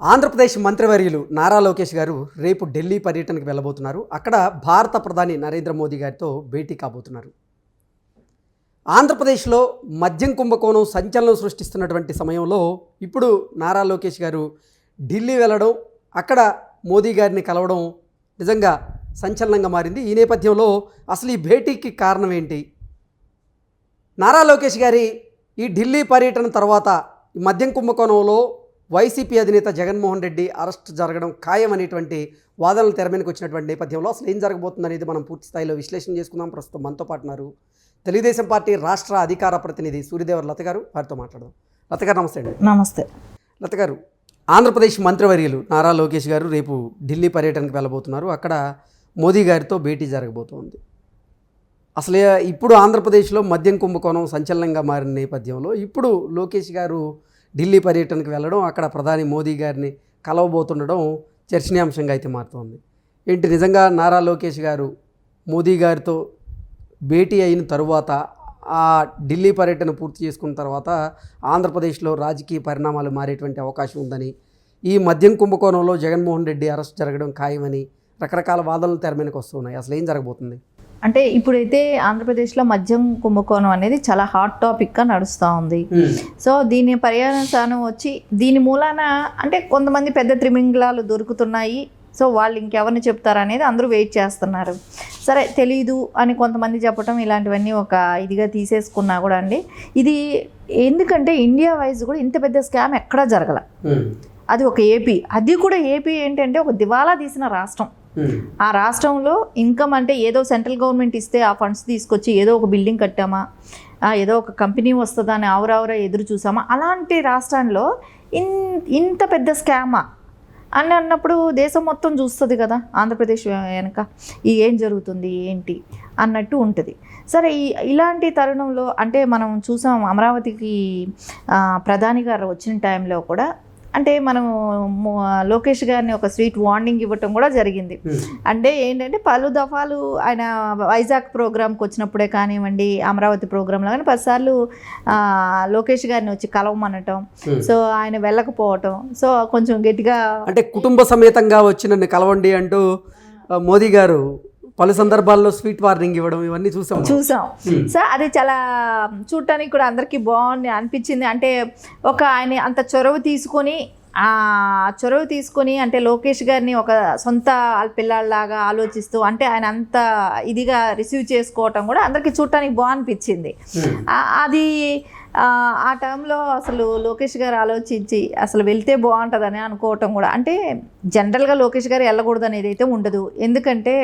ఆంధ్రప్రదేశ్ మంత్రివర్యులు నారా లోకేష్ గారు రేపు ఢిల్లీ పర్యటనకు వెళ్ళబోతున్నారు. అక్కడ భారత ప్రధాని నరేంద్ర మోదీ గారితో భేటీ కాబోతున్నారు. ఆంధ్రప్రదేశ్లో మద్యం కుంభకోణం సంచలనం సృష్టిస్తున్నటువంటి సమయంలో ఇప్పుడు నారా లోకేష్ గారు ఢిల్లీ వెళ్ళడం అక్కడ మోదీ గారిని కలవడం నిజంగా సంచలనంగా మారింది. ఈ నేపథ్యంలో అసలు ఈ భేటీకి కారణం ఏంటి? నారా లోకేష్ గారి ఈ ఢిల్లీ పర్యటన తర్వాత ఈ మద్యం కుంభకోణంలో వైసీపీ అధినేత జగన్మోహన్ రెడ్డి అరెస్ట్ జరగడం ఖాయం అనేటువంటి వాదనలు తెర మీదకి వచ్చినటువంటి నేపథ్యంలో అసలు ఏం జరగబోతుంది అనేది మనం పూర్తి స్థాయిలో విశ్లేషణ చేసుకుందాం. ప్రస్తుతం మనతో పాటు ఉన్నారు తెలుగుదేశం పార్టీ రాష్ట్ర అధికార ప్రతినిధి సూర్యదేవర్ లత గారు. వారితో మాట్లాడదాం. లత గారు నమస్తే అండి. నమస్తే. లత గారు ఆంధ్రప్రదేశ్ మంత్రివర్యులు నారా లోకేష్ గారు రేపు ఢిల్లీ పర్యటనకు వెళ్ళబోతున్నారు. అక్కడ మోదీ గారితో భేటీ జరగబోతోంది. అసలు ఇప్పుడు ఆంధ్రప్రదేశ్లో మద్యం కుంభకోణం సంచలనంగా మారిన నేపథ్యంలో ఇప్పుడు లోకేష్ గారు ఢిల్లీ పర్యటనకు వెళ్ళడం అక్కడ ప్రధాని మోదీ గారిని కలవబోతుండడం చర్చనీయాంశంగా అయితే మారుతోంది. ఏంటి నిజంగా నారా లోకేష్ గారు మోదీ గారితో భేటీ అయిన తరువాత ఆ ఢిల్లీ పర్యటన పూర్తి చేసుకున్న తర్వాత ఆంధ్రప్రదేశ్లో రాజకీయ పరిణామాలు మారేటువంటి అవకాశం ఉందని ఈ మద్యం కుంభకోణంలో జగన్మోహన్ రెడ్డి అరెస్ట్ జరగడం ఖాయమని రకరకాల వాదనలు తెర మీదకి వస్తున్నాయి. అసలు ఏం జరగబోతుంది? అంటే ఇప్పుడైతే ఆంధ్రప్రదేశ్లో మద్యం కుంభకోణం అనేది చాలా హాట్ టాపిక్గా నడుస్తూ ఉంది. సో దీని పర్యావరణం వచ్చి దీని మూలాన అంటే కొంతమంది పెద్ద త్రిమింగళాలు దొరుకుతున్నాయి. సో వాళ్ళు ఇంకెవరిని చెప్తారు అనేది అందరూ వెయిట్ చేస్తున్నారు. సరే తెలీదు అని కొంతమంది చెప్పటం ఇలాంటివన్నీ ఒక ఇదిగా తీసేసుకున్నా కూడా అండి. ఇది ఎందుకంటే ఇండియా వైజ్ కూడా ఇంత పెద్ద స్కామ్ ఎక్కడా జరగల. అది ఒక ఏపీ అది కూడా ఏపీ ఏంటంటే ఒక దివాలా తీసిన రాష్ట్రం. ఆ రాష్ట్రంలో ఇన్కమ్ అంటే ఏదో సెంట్రల్ గవర్నమెంట్ ఇస్తే ఆ ఫండ్స్ తీసుకొచ్చి ఏదో ఒక బిల్డింగ్ కట్టామా? ఆ, ఏదో ఒక కంపెనీ వస్తుందా అని ఆవురావురా ఎదురు చూసామా? అలాంటి రాష్ట్రంలో ఇన్ ఇంత పెద్ద స్కామా అని అన్నప్పుడు దేశం మొత్తం చూస్తుంది కదా ఆంధ్రప్రదేశ్ వెనక. ఈ ఏం జరుగుతుంది ఏంటి అన్నట్టు ఉంటుంది. సరే ఈ ఇలాంటి తరుణంలో అంటే మనం చూసాం అమరావతికి ప్రధాని గారు వచ్చిన టైంలో కూడా అంటే మనం మో- లోకేష్ గారిని ఒక స్వీట్ వార్నింగ్ ఇవ్వటం కూడా జరిగింది. అంటే ఏంటంటే పలు దఫాలు ఆయన వైజాగ్ ప్రోగ్రామ్కి వచ్చినప్పుడే కానివ్వండి అమరావతి ప్రోగ్రాంలో కానీ పదిసార్లు లోకేష్ గారిని వచ్చి కలవమనటం. సో ఆయన వెళ్ళకపోవటం. సో కొంచెం గట్టిగా అంటే కుటుంబ సమేతంగా వచ్చి నన్ను కలవండి అంటూ మోదీ గారు పలు సందర్భాల్లో స్వీట్ వార్నింగ్ ఇవ్వడం ఇవన్నీ చూసాం చూసాం. సో అది చాలా చూడటానికి కూడా అందరికీ బాగుంది అనిపించింది. అంటే ఒక ఆయన అంత చొరవ తీసుకొని ఆ చొరవ తీసుకొని అంటే లోకేష్ గారిని ఒక సొంత పిల్లల్లాగా ఆలోచిస్తూ అంటే ఆయన అంత ఇదిగా రిసీవ్ చేసుకోవటం కూడా అందరికీ చూడటానికి బాగా అనిపించింది ఆ- అది ఆ, టైంలో అసలు లోకేష్ గారు ఆలోచించి అసలు వెళ్తే బాగుంటుందని అనుకోవటం కూడా అంటే జనరల్గా లోకేష్ గారు వెళ్ళకూడదు అనేది అయితే ఉండదు. ఎందుకంటే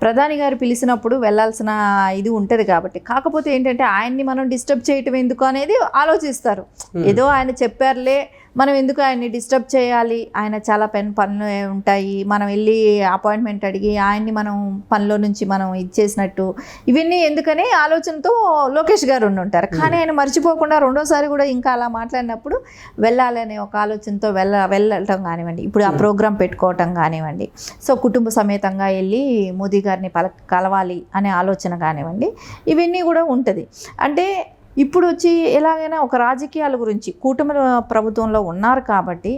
ప్రధాని గారు పిలిచినప్పుడు వెళ్ళాల్సిన ఇది ఉంటుంది కాబట్టి. కాకపోతే ఏంటంటే ఆయన్ని మనం డిస్టర్బ్ చేయటం ఎందుకు అనేది ఆలోచిస్తారు. ఏదో ఆయన చెప్పారులే మనం ఎందుకు ఆయన్ని డిస్టర్బ్ చేయాలి? ఆయన చాలా పెన్ పనులు ఉంటాయి. మనం వెళ్ళి అపాయింట్మెంట్ అడిగి ఆయన్ని మనం పనిలో నుంచి మనం ఇచ్చేసినట్టు. ఇవన్నీ ఎందుకని ఆలోచనతో లోకేష్ గారు ఉండి ఉంటారు. కానీ ఆయన మర్చిపోకుండా రెండోసారి కూడా ఇంకా అలా మాట్లాడినప్పుడు వెళ్ళాలనే ఒక ఆలోచనతో వెళ్ళ వెళ్ళటం కానివ్వండి. ఇప్పుడు ఆ ప్రోగ్రాం పెట్టుకోవటం కానివ్వండి. సో కుటుంబ సమేతంగా వెళ్ళి మోదీ గారిని పల కలవాలి అనే ఆలోచన కానివ్వండి. ఇవన్నీ కూడా ఉంటుంది. అంటే ఇప్పుడు వచ్చి ఎలాగైనా ఒక రాజకీయాల గురించి కూటమి ప్రభుత్వంలో ఉన్నారు కాబట్టి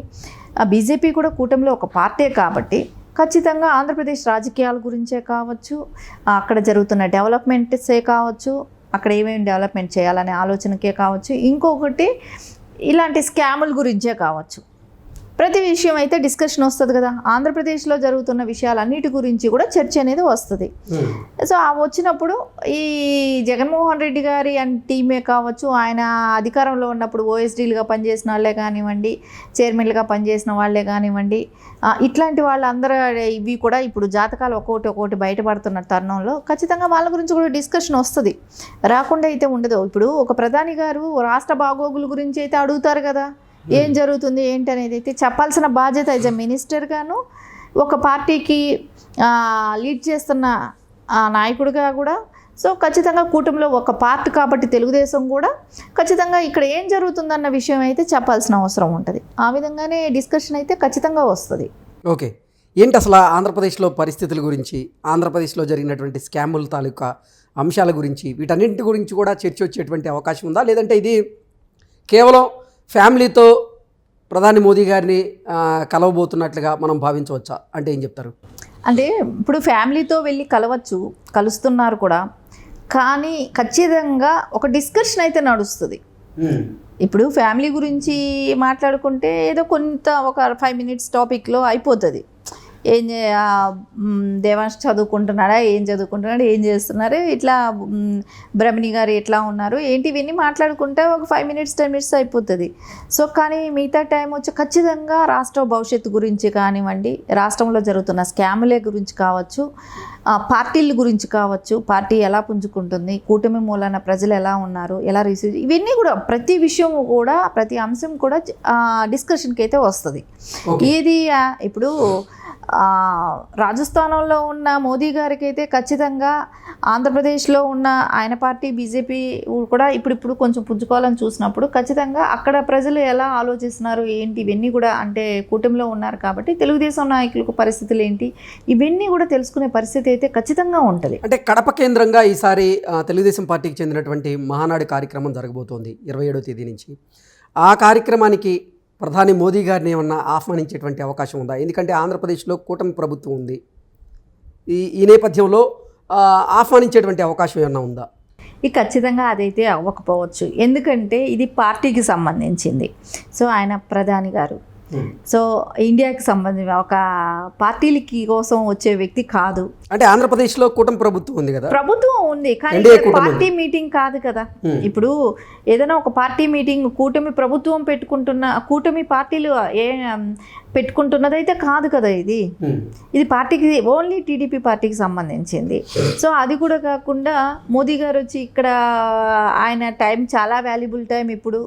ఆ బీజేపీ కూడా కూటమిలో ఒక పార్టీ కాబట్టి ఖచ్చితంగా ఆంధ్రప్రదేశ్ రాజకీయాల గురించే కావచ్చు అక్కడ జరుగుతున్న డెవలప్మెంట్సే కావచ్చు అక్కడ ఏమేమి డెవలప్మెంట్ చేయాలనే ఆలోచనకే కావచ్చు ఇంకొకటి ఇలాంటి స్కాముల గురించే కావచ్చు. ప్రతి విషయం అయితే డిస్కషన్ వస్తుంది కదా. ఆంధ్రప్రదేశ్లో జరుగుతున్న విషయాలన్నిటి గురించి కూడా చర్చ అనేది వస్తుంది. సో ఆ వచ్చినప్పుడు ఈ జగన్మోహన్ రెడ్డి గారి అండ్ టీమే కావచ్చు ఆయన అధికారంలో ఉన్నప్పుడు ఓఎస్డీలుగా పనిచేసిన వాళ్ళే కానివ్వండి చైర్మన్లుగా పనిచేసిన వాళ్ళే కానివ్వండి ఇట్లాంటి వాళ్ళందరూ ఇవి కూడా ఇప్పుడు జాతకాలు ఒక్కొక్కటి ఒక్కొక్కటి బయటపడుతున్న తరుణంలో ఖచ్చితంగా వాళ్ళ గురించి కూడా డిస్కషన్ వస్తుంది. రాకుండా అయితే ఉండదు. ఇప్పుడు ఒక ప్రధాని గారు రాష్ట్ర బాగోగుల గురించి అయితే అడుగుతారు కదా. ఏం జరుగుతుంది ఏంటి అనేది అయితే చెప్పాల్సిన బాధ్యత యాజ్ ఎ మినిస్టర్గాను ఒక పార్టీకి లీడ్ చేస్తున్న నాయకుడిగా కూడా సో ఖచ్చితంగా కూటమిలో ఒక పార్ట్ కాబట్టి తెలుగుదేశం కూడా ఖచ్చితంగా ఇక్కడ ఏం జరుగుతుందన్న విషయం అయితే చెప్పాల్సిన అవసరం ఉంటుంది. ఆ విధంగానే డిస్కషన్ అయితే ఖచ్చితంగా వస్తుంది. ఓకే. ఏంటి అసలు ఆంధ్రప్రదేశ్లో పరిస్థితుల గురించి ఆంధ్రప్రదేశ్లో జరిగినటువంటి స్కాముల తాలూకా అంశాల గురించి వీటన్నింటి గురించి కూడా చర్చ వచ్చేటువంటి అవకాశం ఉందా? లేదంటే ఇది కేవలం ఫ్యామిలీతో ప్రధాని మోదీ గారిని కలవబోతున్నట్లుగా మనం భావించవచ్చా? అంటే ఏం చెప్తారు? అంటే ఇప్పుడు ఫ్యామిలీతో వెళ్ళి కలవచ్చు కలుస్తున్నారు కూడా. కానీ ఖచ్చితంగా ఒక డిస్కషన్ అయితే నడుస్తుంది. ఇప్పుడు ఫ్యామిలీ గురించి మాట్లాడుకుంటే ఏదో కొంత ఒక ఫైవ్ మినిట్స్ టాపిక్లో అయిపోతుంది. ఏం చే దేవాంశ్ చదువుకుంటున్నాడా? ఏం చదువుకుంటున్నాడు? ఏం చేస్తున్నారు? ఇట్లా బ్రహ్మిణి గారు ఎట్లా ఉన్నారు? ఏంటి ఇవన్నీ మాట్లాడుకుంటే ఒక ఫైవ్ మినిట్స్ టెన్ మినిట్స్ అయిపోతుంది. సో కానీ మిగతా టైం వచ్చి ఖచ్చితంగా రాష్ట్ర భవిష్యత్తు గురించి కానివ్వండి రాష్ట్రంలో జరుగుతున్న స్కాములే గురించి కావచ్చు పార్టీల గురించి కావచ్చు పార్టీ ఎలా పుంజుకుంటుంది కూటమి మూలాన ప్రజలు ఎలా ఉన్నారు ఎలా రిసీవ్ ఇవన్నీ కూడా ప్రతి విషయం కూడా ప్రతి అంశం కూడా డిస్కషన్కి అయితే వస్తుంది. ఆ, ఇప్పుడు రాజస్థానంలో ఉన్న మోదీ గారికి అయితే ఖచ్చితంగా ఆంధ్రప్రదేశ్లో ఉన్న ఆయన పార్టీ బీజేపీ కూడా ఇప్పుడిప్పుడు కొంచెం పుంజుకోవాలని చూసినప్పుడు ఖచ్చితంగా అక్కడ ప్రజలు ఎలా ఆలోచిస్తున్నారు ఏంటి? ఇవన్నీ కూడా అంటే కూటమిలో ఉన్నారు కాబట్టి తెలుగుదేశం నాయకులకు పరిస్థితులు ఏంటి? ఇవన్నీ కూడా తెలుసుకునే పరిస్థితి అయితే ఖచ్చితంగా ఉంటుంది. అంటే కడప కేంద్రంగా ఈసారి తెలుగుదేశం పార్టీకి చెందినటువంటి మహానాడు కార్యక్రమం జరగబోతోంది ఇరవై ఏడో తేదీ నుంచి. ఆ కార్యక్రమానికి ప్రధాని మోదీ గారిని ఏమన్నా ఆహ్వానించేటువంటి అవకాశం ఉందా? ఎందుకంటే ఆంధ్రప్రదేశ్లో కూటమి ప్రభుత్వం ఉంది. ఈ ఈ నేపథ్యంలో ఆహ్వానించేటువంటి అవకాశం ఏమన్నా ఉందా? ఇది ఖచ్చితంగా అదైతే అవ్వకపోవచ్చు. ఎందుకంటే ఇది పార్టీకి సంబంధించింది. సో ఆయన ప్రధాని గారు సో ఇండియాకి సంబంధించిన ఒక పార్టీలకి కోసం వచ్చే వ్యక్తి కాదు. అంటే ఆంధ్రప్రదేశ్లో కూటమి ప్రభుత్వం ఉంది కదా? ప్రభుత్వం ఉంది కానీ పార్టీ మీటింగ్ కాదు కదా? Hmm. ఇప్పుడు ఏదైనా ఒక పార్టీ మీటింగ్ కూటమి ప్రభుత్వం పెట్టుకుంటున్న కూటమి పార్టీలు ఏ పెట్టుకుంటున్నదైతే కాదు కదా ఇది? ఉమ్. ఇది పార్టీకి ఓన్లీ టీడీపీ పార్టీకి సంబంధించింది. సో అది కూడా కాకుండా మోదీ గారు వచ్చి ఇక్కడ ఆయన టైం చాలా వాల్యుబుల్ టైం ఇప్పుడు.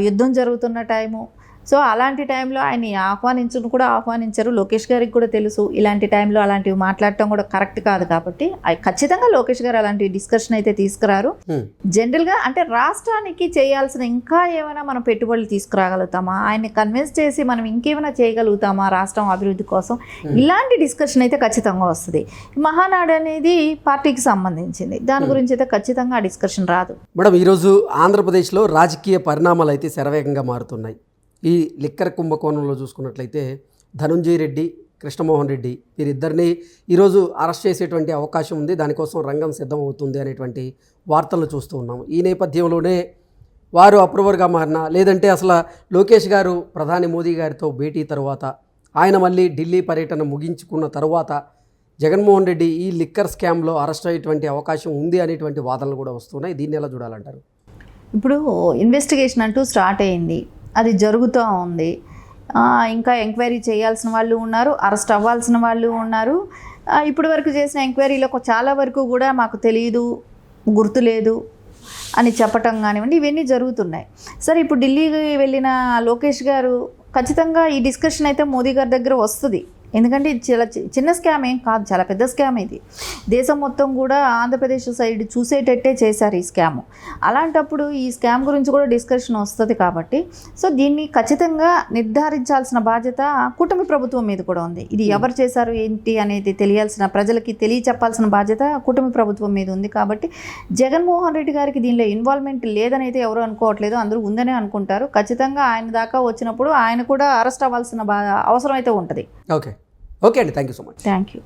యుద్ధం జరుగుతున్న టైము. సో అలాంటి టైంలో ఆయన్ని ఆహ్వానించడం కూడా ఆహ్వానించారు. లోకేష్ గారికి కూడా తెలుసు. ఇలాంటి టైంలో అలాంటివి మాట్లాడటం కూడా కరెక్ట్ కాదు కాబట్టి ఖచ్చితంగా లోకేష్ గారు అలాంటి డిస్కషన్ అయితే తీసుకురారు. జనరల్గా అంటే రాష్ట్రానికి చేయాల్సిన ఇంకా ఏమైనా మనం పెట్టుబడులు తీసుకురాగలుగుతామా? ఆయన్ని కన్విన్స్ చేసి మనం ఇంకేమైనా చేయగలుగుతామా రాష్ట్రం అభివృద్ధి కోసం? ఇలాంటి డిస్కషన్ అయితే ఖచ్చితంగా వస్తుంది. మహానాడు అనేది పార్టీకి సంబంధించింది. దాని గురించి అయితే ఖచ్చితంగా ఆ డిస్కషన్ రాదు. మేడం ఈరోజు ఆంధ్రప్రదేశ్లో రాజకీయ పరిణామాలు అయితే శరవేగంగా మారుతున్నాయి. ఈ లిక్కర్ కుంభకోణంలో చూసుకున్నట్లయితే ధనుంజయ రెడ్డి కృష్ణమోహన్ రెడ్డి వీరిద్దరిని ఈరోజు అరెస్ట్ చేసేటువంటి అవకాశం ఉంది. దానికోసం రంగం సిద్ధమవుతుంది అనేటువంటి వార్తలను చూస్తూ ఉన్నాం ఈ నేపథ్యంలోనే వారు అప్రూవర్గా మారినా లేదంటే అసలు లోకేష్ గారు ప్రధాని మోదీ గారితో భేటీ తరువాత ఆయన మళ్ళీ ఢిల్లీ పర్యటన ముగించుకున్న తరువాత జగన్మోహన్ రెడ్డి ఈ లిక్కర్ స్కామ్లో అరెస్ట్ అయ్యేటువంటి అవకాశం ఉంది అనేటువంటి వాదనలు కూడా వస్తున్నాయి. దీన్ని ఎలా చూడాలంటారు? ఇప్పుడు ఇన్వెస్టిగేషన్ అంటూ స్టార్ట్ అయింది. అది జరుగుతూ ఉంది. ఇంకా ఎంక్వైరీ చేయాల్సిన వాళ్ళు ఉన్నారు అరెస్ట్ అవ్వాల్సిన వాళ్ళు ఉన్నారు. ఇప్పటి వరకు చేసిన ఎంక్వైరీలో చాలా వరకు కూడా మాకు తెలియదు గుర్తులేదు అని చెప్పటం కానివ్వండి ఇవన్నీ జరుగుతున్నాయి. సరే ఇప్పుడు ఢిల్లీకి వెళ్ళిన లోకేష్ గారు ఖచ్చితంగా ఈ డిస్కషన్ అయితే మోదీ గారి దగ్గర వస్తుంది. ఎందుకంటే ఇది చాలా చిన్న స్కామ్ ఏం కాదు చాలా పెద్ద స్కామ్ ఇది. దేశం మొత్తం కూడా ఆంధ్రప్రదేశ్ సైడ్ చూసేటట్టే చేశారు ఈ స్కామ్ అలాంటప్పుడు ఈ స్కామ్ గురించి కూడా డిస్కషన్ వస్తుంది కాబట్టి సో దీన్ని ఖచ్చితంగా నిర్ధారించాల్సిన బాధ్యత కూటమి ప్రభుత్వం మీద కూడా ఉంది. ఇది ఎవరు చేశారు ఏంటి అనేది తెలియాల్సిన ప్రజలకి తెలియచెప్పాల్సిన బాధ్యత కూటమి ప్రభుత్వం మీద ఉంది కాబట్టి జగన్మోహన్ రెడ్డి గారికి దీనిలో ఇన్వాల్వ్మెంట్ లేదని అయితే ఎవరు అనుకోవట్లేదు అందరూ ఉందనే అనుకుంటారు. ఖచ్చితంగా ఆయన దాకా వచ్చినప్పుడు ఆయన కూడా అరెస్ట్ అవ్వాల్సిన బా అవసరం అయితే ఉంటుంది. ఓకే. ఓకే అండి thank you so much thank you